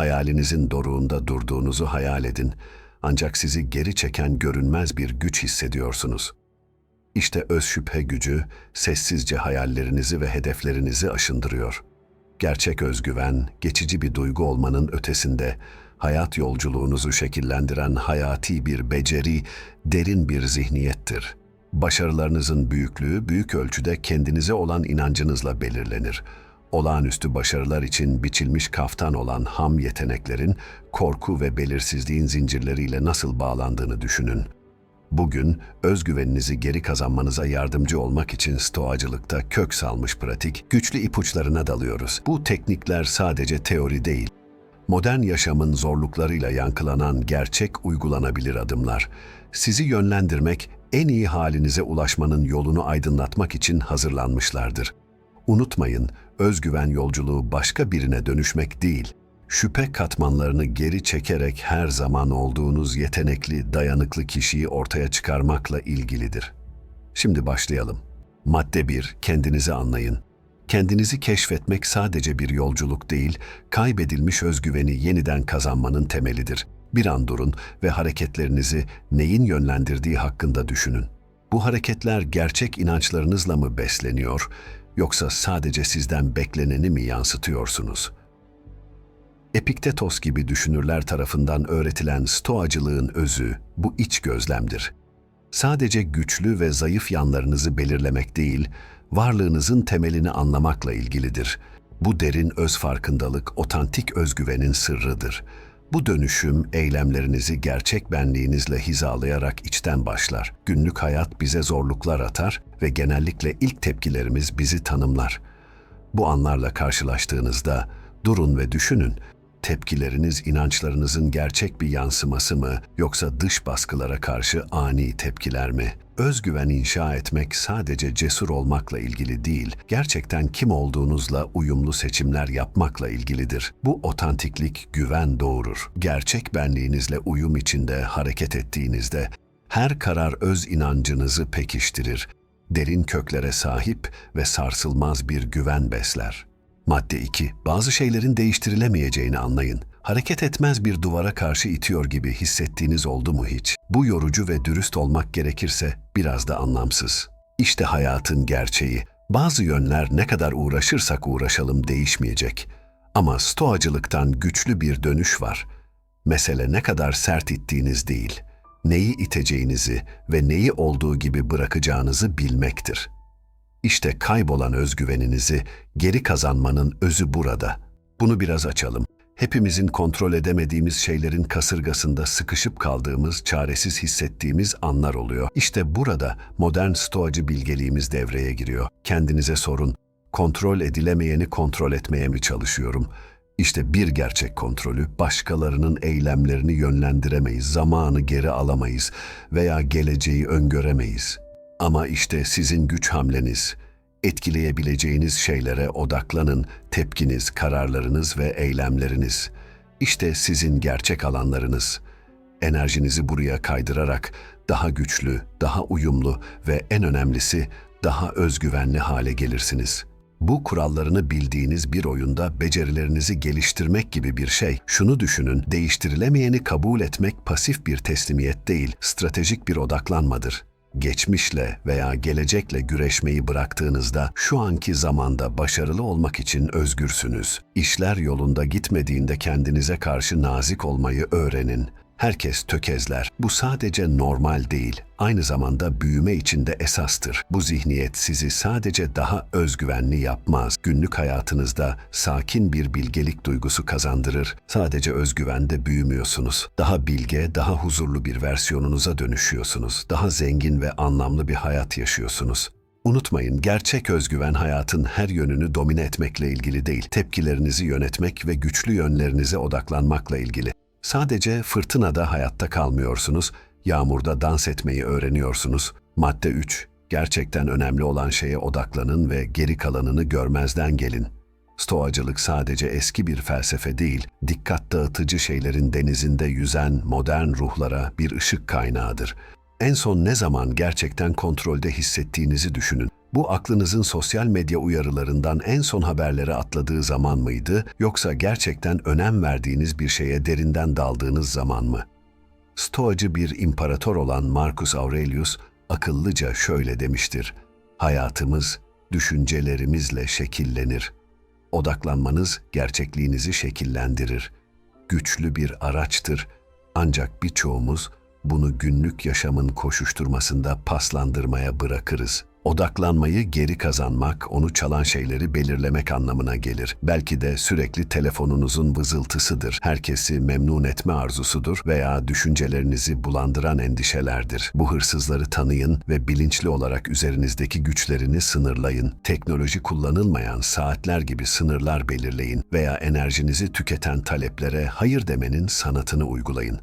Hayalinizin doruğunda durduğunuzu hayal edin. Ancak sizi geri çeken görünmez bir güç hissediyorsunuz. İşte öz şüphe gücü sessizce hayallerinizi ve hedeflerinizi aşındırıyor. Gerçek özgüven, geçici bir duygu olmanın ötesinde, hayat yolculuğunuzu şekillendiren hayati bir beceri, derin bir zihniyettir. Başarılarınızın büyüklüğü büyük ölçüde kendinize olan inancınızla belirlenir. Olağanüstü başarılar için biçilmiş kaftan olan ham yeteneklerin korku ve belirsizliğin zincirleriyle nasıl bağlandığını düşünün. Bugün özgüveninizi geri kazanmanıza yardımcı olmak için stoacılıkta kök salmış pratik, güçlü ipuçlarına dalıyoruz. Bu teknikler sadece teori değil, modern yaşamın zorluklarıyla yankılanan gerçek uygulanabilir adımlar. Sizi yönlendirmek, en iyi halinize ulaşmanın yolunu aydınlatmak için hazırlanmışlardır. Unutmayın, özgüven yolculuğu başka birine dönüşmek değil, şüphe katmanlarını geri çekerek her zaman olduğunuz yetenekli, dayanıklı kişiyi ortaya çıkarmakla ilgilidir. Şimdi başlayalım. Madde 1. Kendinizi anlayın. Kendinizi keşfetmek sadece bir yolculuk değil, kaybedilmiş özgüveni yeniden kazanmanın temelidir. Bir an durun ve hareketlerinizi neyin yönlendirdiği hakkında düşünün. Bu hareketler gerçek inançlarınızla mı besleniyor, yoksa sadece sizden bekleneni mi yansıtıyorsunuz?'' Epiktetos gibi düşünürler tarafından öğretilen stoacılığın özü bu iç gözlemdir. Sadece güçlü ve zayıf yanlarınızı belirlemek değil, varlığınızın temelini anlamakla ilgilidir. Bu derin öz farkındalık otantik özgüvenin sırrıdır. Bu dönüşüm eylemlerinizi gerçek benliğinizle hizalayarak içten başlar. Günlük hayat bize zorluklar atar ve genellikle ilk tepkilerimiz bizi tanımlar. Bu anlarla karşılaştığınızda durun ve düşünün. Tepkileriniz inançlarınızın gerçek bir yansıması mı yoksa dış baskılara karşı ani tepkiler mi? Özgüven inşa etmek sadece cesur olmakla ilgili değil, gerçekten kim olduğunuzla uyumlu seçimler yapmakla ilgilidir. Bu otantiklik güven doğurur. Gerçek benliğinizle uyum içinde hareket ettiğinizde her karar öz inancınızı pekiştirir. Derin köklere sahip ve sarsılmaz bir güven besler. Madde 2. Bazı şeylerin değiştirilemeyeceğini anlayın. Hareket etmez bir duvara karşı itiyor gibi hissettiğiniz oldu mu hiç? Bu yorucu ve dürüst olmak gerekirse biraz da anlamsız. İşte hayatın gerçeği. Bazı yönler ne kadar uğraşırsak uğraşalım değişmeyecek. Ama stoacılıktan güçlü bir dönüş var. Mesele ne kadar sert ittiğiniz değil, neyi iteceğinizi ve neyi olduğu gibi bırakacağınızı bilmektir.'' İşte kaybolan özgüveninizi geri kazanmanın özü burada. Bunu biraz açalım. Hepimizin kontrol edemediğimiz şeylerin kasırgasında sıkışıp kaldığımız, çaresiz hissettiğimiz anlar oluyor. İşte burada modern stoacı bilgeliğimiz devreye giriyor. Kendinize sorun, kontrol edilemeyeni kontrol etmeye mi çalışıyorum? İşte bir gerçek kontrolü başkalarının eylemlerini yönlendiremeyiz, zamanı geri alamayız veya geleceği öngöremeyiz.'' Ama işte sizin güç hamleniz, etkileyebileceğiniz şeylere odaklanın, tepkiniz, kararlarınız ve eylemleriniz. İşte sizin gerçek alanlarınız. Enerjinizi buraya kaydırarak daha güçlü, daha uyumlu ve en önemlisi daha özgüvenli hale gelirsiniz. Bu kurallarını bildiğiniz bir oyunda becerilerinizi geliştirmek gibi bir şey. Şunu düşünün, değiştirilemeyeni kabul etmek pasif bir teslimiyet değil, stratejik bir odaklanmadır geçmişle veya gelecekle güreşmeyi bıraktığınızda şu anki zamanda başarılı olmak için özgürsünüz. İşler yolunda gitmediğinde kendinize karşı nazik olmayı öğrenin. Herkes tökezler. Bu sadece normal değil, aynı zamanda büyüme içinde esastır. Bu zihniyet sizi sadece daha özgüvenli yapmaz. Günlük hayatınızda sakin bir bilgelik duygusu kazandırır. Sadece özgüvende büyümüyorsunuz. Daha bilge, daha huzurlu bir versiyonunuza dönüşüyorsunuz. Daha zengin ve anlamlı bir hayat yaşıyorsunuz. Unutmayın, gerçek özgüven hayatın her yönünü domine etmekle ilgili değil, tepkilerinizi yönetmek ve güçlü yönlerinize odaklanmakla ilgili. Sadece fırtınada hayatta kalmıyorsunuz, yağmurda dans etmeyi öğreniyorsunuz. Madde 3. Gerçekten önemli olan şeye odaklanın ve geri kalanını görmezden gelin. Stoacılık sadece eski bir felsefe değil, dikkat dağıtıcı şeylerin denizinde yüzen modern ruhlara bir ışık kaynağıdır. En son ne zaman gerçekten kontrolde hissettiğinizi düşünün. Bu aklınızın sosyal medya uyarılarından en son haberlere atladığı zaman mıydı yoksa gerçekten önem verdiğiniz bir şeye derinden daldığınız zaman mı? Stoacı bir imparator olan Marcus Aurelius akıllıca şöyle demiştir. Hayatımız düşüncelerimizle şekillenir. Odaklanmanız gerçekliğinizi şekillendirir. Güçlü bir araçtır. Ancak birçoğumuz bunu günlük yaşamın koşuşturmasında paslandırmaya bırakırız. Odaklanmayı geri kazanmak, onu çalan şeyleri belirlemek anlamına gelir. Belki de sürekli telefonunuzun vızıltısıdır. Herkesi memnun etme arzusudur veya düşüncelerinizi bulandıran endişelerdir. Bu hırsızları tanıyın ve bilinçli olarak üzerinizdeki güçlerini sınırlayın. Teknoloji kullanılmayan saatler gibi sınırlar belirleyin veya enerjinizi tüketen taleplere hayır demenin sanatını uygulayın.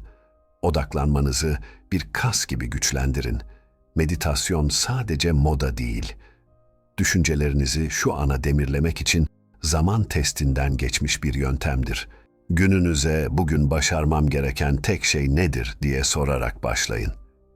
Odaklanmanızı bir kas gibi güçlendirin. Meditasyon sadece moda değil. Düşüncelerinizi şu ana demirlemek için zaman testinden geçmiş bir yöntemdir. Gününüze bugün başarmam gereken tek şey nedir diye sorarak başlayın.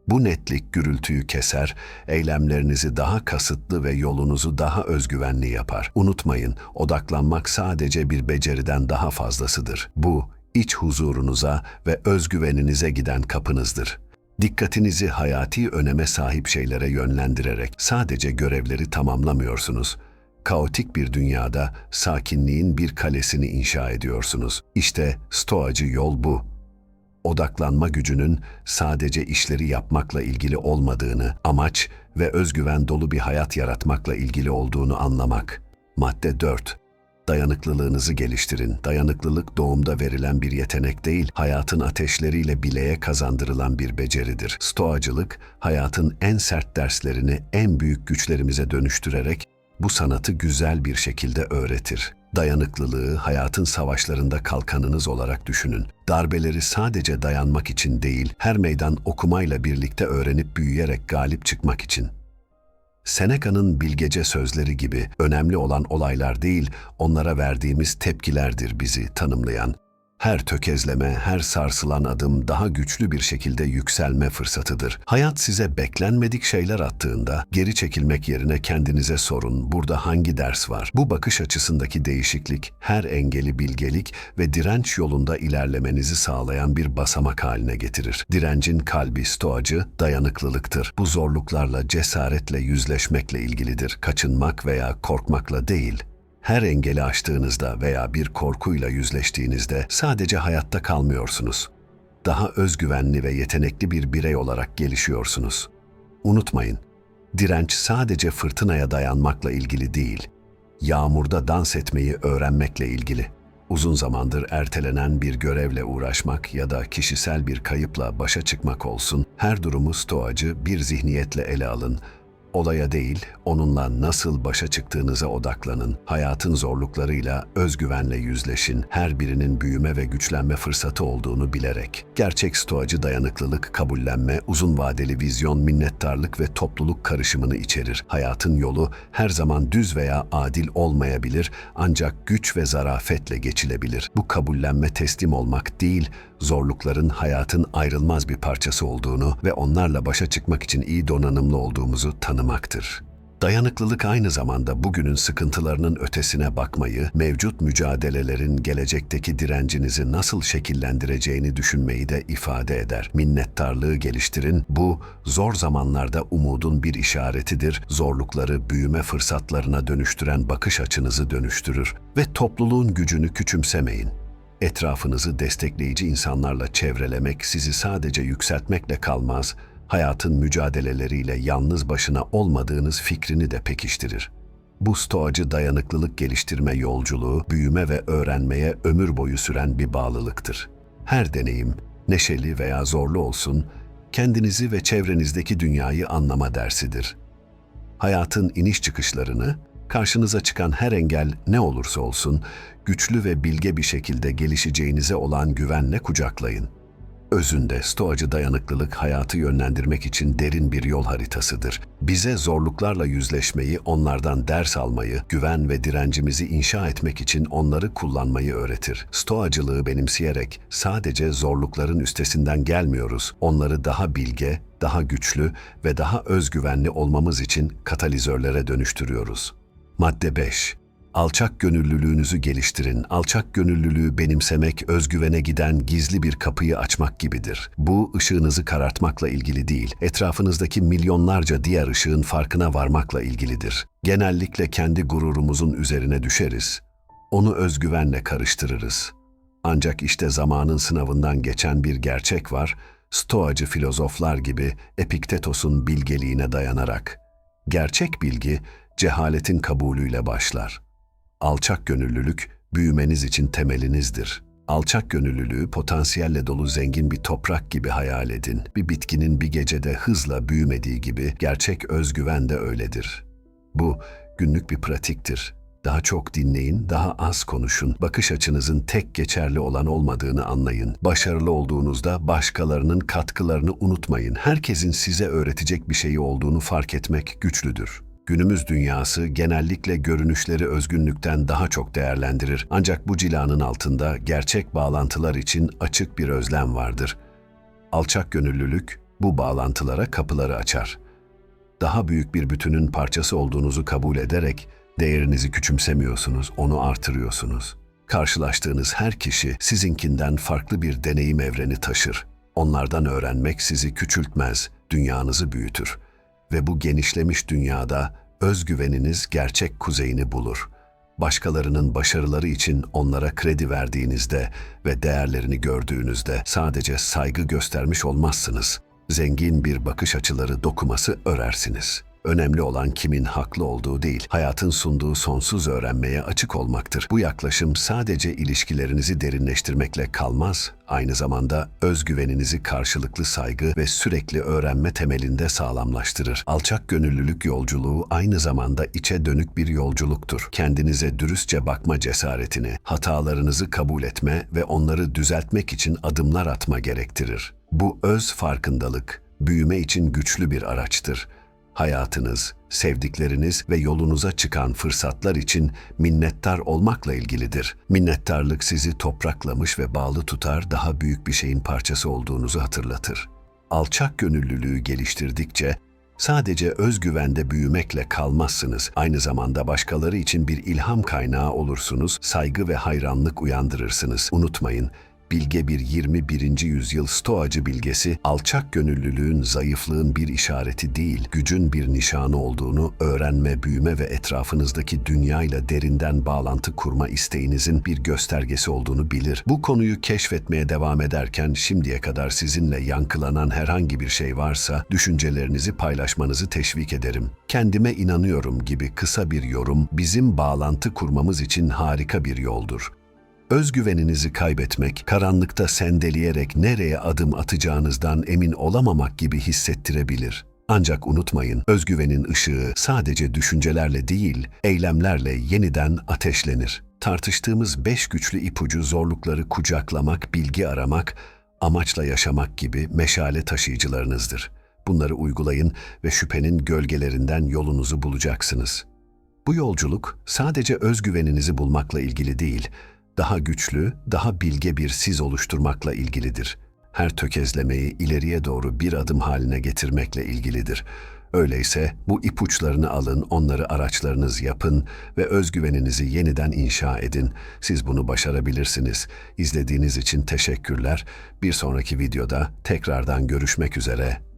Bu netlik gürültüyü keser, eylemlerinizi daha kasıtlı ve yolunuzu daha özgüvenli yapar. Unutmayın, odaklanmak sadece bir beceriden daha fazlasıdır. Bu, iç huzurunuza ve özgüveninize giden kapınızdır. Dikkatinizi hayati öneme sahip şeylere yönlendirerek sadece görevleri tamamlamıyorsunuz. Kaotik bir dünyada sakinliğin bir kalesini inşa ediyorsunuz. İşte stoacı yol bu. Odaklanma gücünün sadece işleri yapmakla ilgili olmadığını, amaç ve özgüven dolu bir hayat yaratmakla ilgili olduğunu anlamak. Madde 4. Dayanıklılığınızı geliştirin. Dayanıklılık doğumda verilen bir yetenek değil, hayatın ateşleriyle bileğe kazandırılan bir beceridir. Stoacılık, hayatın en sert derslerini en büyük güçlerimize dönüştürerek bu sanatı güzel bir şekilde öğretir. Dayanıklılığı hayatın savaşlarında kalkanınız olarak düşünün. Darbeleri sadece dayanmak için değil, her meydan okumayla birlikte öğrenip büyüyerek galip çıkmak için. Seneca'nın bilgece sözleri gibi önemli olan olaylar değil, onlara verdiğimiz tepkilerdir bizi tanımlayan. Her tökezleme, her sarsılan adım daha güçlü bir şekilde yükselme fırsatıdır. Hayat size beklenmedik şeyler attığında geri çekilmek yerine kendinize sorun, burada hangi ders var? Bu bakış açısındaki değişiklik her engeli bilgelik ve direnç yolunda ilerlemenizi sağlayan bir basamak haline getirir. Direncin kalbi stoacı dayanıklılıktır. Bu zorluklarla cesaretle yüzleşmekle ilgilidir. Kaçınmak veya korkmakla değil. Her engeli aştığınızda veya bir korkuyla yüzleştiğinizde sadece hayatta kalmıyorsunuz. Daha özgüvenli ve yetenekli bir birey olarak gelişiyorsunuz. Unutmayın, direnç sadece fırtınaya dayanmakla ilgili değil, yağmurda dans etmeyi öğrenmekle ilgili. Uzun zamandır ertelenen bir görevle uğraşmak ya da kişisel bir kayıpla başa çıkmak olsun, her durumu stoacı bir zihniyetle ele alın Olaya değil, onunla nasıl başa çıktığınıza odaklanın. Hayatın zorluklarıyla özgüvenle yüzleşin. Her birinin büyüme ve güçlenme fırsatı olduğunu bilerek. Gerçek stoacı dayanıklılık, kabullenme, uzun vadeli vizyon, minnettarlık ve topluluk karışımını içerir. Hayatın yolu her zaman düz veya adil olmayabilir ancak güç ve zarafetle geçilebilir. Bu kabullenme teslim olmak değil, zorlukların hayatın ayrılmaz bir parçası olduğunu ve onlarla başa çıkmak için iyi donanımlı olduğumuzu tanımaktır. Dayanıklılık aynı zamanda bugünün sıkıntılarının ötesine bakmayı, mevcut mücadelelerin gelecekteki direncinizi nasıl şekillendireceğini düşünmeyi de ifade eder. Minnettarlığı geliştirin, bu zor zamanlarda umudun bir işaretidir, zorlukları büyüme fırsatlarına dönüştüren bakış açınızı dönüştürür ve topluluğun gücünü küçümsemeyin. Etrafınızı destekleyici insanlarla çevrelemek sizi sadece yükseltmekle kalmaz, hayatın mücadeleleriyle yalnız başına olmadığınız fikrini de pekiştirir. Bu stoacı dayanıklılık geliştirme yolculuğu, büyüme ve öğrenmeye ömür boyu süren bir bağlılıktır. Her deneyim, neşeli veya zorlu olsun, kendinizi ve çevrenizdeki dünyayı anlama dersidir. Hayatın iniş çıkışlarını, Karşınıza çıkan her engel ne olursa olsun, güçlü ve bilge bir şekilde gelişeceğinize olan güvenle kucaklayın. Özünde stoacı dayanıklılık hayatı yönlendirmek için derin bir yol haritasıdır. Bize zorluklarla yüzleşmeyi, onlardan ders almayı, güven ve direncimizi inşa etmek için onları kullanmayı öğretir. Stoacılığı benimseyerek sadece zorlukların üstesinden gelmiyoruz. Onları daha bilge, daha güçlü ve daha özgüvenli olmamız için katalizörlere dönüştürüyoruz. Madde 5. Alçak gönüllülüğünüzü geliştirin. Alçak gönüllülüğü benimsemek, özgüvene giden gizli bir kapıyı açmak gibidir. Bu ışığınızı karartmakla ilgili değil, etrafınızdaki milyonlarca diğer ışığın farkına varmakla ilgilidir. Genellikle kendi gururumuzun üzerine düşeriz. Onu özgüvenle karıştırırız. Ancak işte zamanın sınavından geçen bir gerçek var, stoacı filozoflar gibi Epiktetos'un bilgeliğine dayanarak. Gerçek bilgi, cehaletin kabulüyle başlar. Alçak gönüllülük, büyümeniz için temelinizdir. Alçak gönüllülüğü potansiyelle dolu zengin bir toprak gibi hayal edin. Bir bitkinin bir gecede hızla büyümediği gibi gerçek özgüven de öyledir. Bu günlük bir pratiktir. Daha çok dinleyin, daha az konuşun. Bakış açınızın tek geçerli olan olmadığını anlayın. Başarılı olduğunuzda başkalarının katkılarını unutmayın. Herkesin size öğretecek bir şeyi olduğunu fark etmek güçlüdür. Günümüz dünyası genellikle görünüşleri özgünlükten daha çok değerlendirir. Ancak bu cilanın altında gerçek bağlantılar için açık bir özlem vardır. Alçak gönüllülük bu bağlantılara kapıları açar. Daha büyük bir bütünün parçası olduğunuzu kabul ederek değerinizi küçümsemiyorsunuz, onu artırıyorsunuz. Karşılaştığınız her kişi sizinkinden farklı bir deneyim evreni taşır. Onlardan öğrenmek sizi küçültmez, dünyanızı büyütür ve bu genişlemiş dünyada özgüveniniz gerçek kuzeyini bulur. Başkalarının başarıları için onlara kredi verdiğinizde ve değerlerini gördüğünüzde sadece saygı göstermiş olmazsınız. Zengin bir bakış açıları dokuması örersiniz.'' Önemli olan kimin haklı olduğu değil, hayatın sunduğu sonsuz öğrenmeye açık olmaktır. Bu yaklaşım sadece ilişkilerinizi derinleştirmekle kalmaz, aynı zamanda özgüveninizi karşılıklı saygı ve sürekli öğrenme temelinde sağlamlaştırır. Alçak gönüllülük yolculuğu aynı zamanda içe dönük bir yolculuktur. Kendinize dürüstçe bakma cesaretini, hatalarınızı kabul etme ve onları düzeltmek için adımlar atma gerektirir. Bu öz farkındalık, büyüme için güçlü bir araçtır hayatınız, sevdikleriniz ve yolunuza çıkan fırsatlar için minnettar olmakla ilgilidir. Minnettarlık sizi topraklamış ve bağlı tutar, daha büyük bir şeyin parçası olduğunuzu hatırlatır. Alçak gönüllülüğü geliştirdikçe sadece özgüvende büyümekle kalmazsınız. Aynı zamanda başkaları için bir ilham kaynağı olursunuz, saygı ve hayranlık uyandırırsınız. Unutmayın, bilge bir 21. yüzyıl stoacı bilgesi, alçak gönüllülüğün zayıflığın bir işareti değil, gücün bir nişanı olduğunu öğrenme, büyüme ve etrafınızdaki dünyayla derinden bağlantı kurma isteğinizin bir göstergesi olduğunu bilir. Bu konuyu keşfetmeye devam ederken şimdiye kadar sizinle yankılanan herhangi bir şey varsa düşüncelerinizi paylaşmanızı teşvik ederim. Kendime inanıyorum gibi kısa bir yorum bizim bağlantı kurmamız için harika bir yoldur. Özgüveninizi kaybetmek, karanlıkta sendeleyerek nereye adım atacağınızdan emin olamamak gibi hissettirebilir. Ancak unutmayın, özgüvenin ışığı sadece düşüncelerle değil, eylemlerle yeniden ateşlenir. Tartıştığımız beş güçlü ipucu zorlukları kucaklamak, bilgi aramak, amaçla yaşamak gibi meşale taşıyıcılarınızdır. Bunları uygulayın ve şüphenin gölgelerinden yolunuzu bulacaksınız. Bu yolculuk sadece özgüveninizi bulmakla ilgili değil, daha güçlü, daha bilge bir siz oluşturmakla ilgilidir. Her tökezlemeyi ileriye doğru bir adım haline getirmekle ilgilidir. Öyleyse bu ipuçlarını alın, onları araçlarınız yapın ve özgüveninizi yeniden inşa edin. Siz bunu başarabilirsiniz. İzlediğiniz için teşekkürler. Bir sonraki videoda tekrardan görüşmek üzere.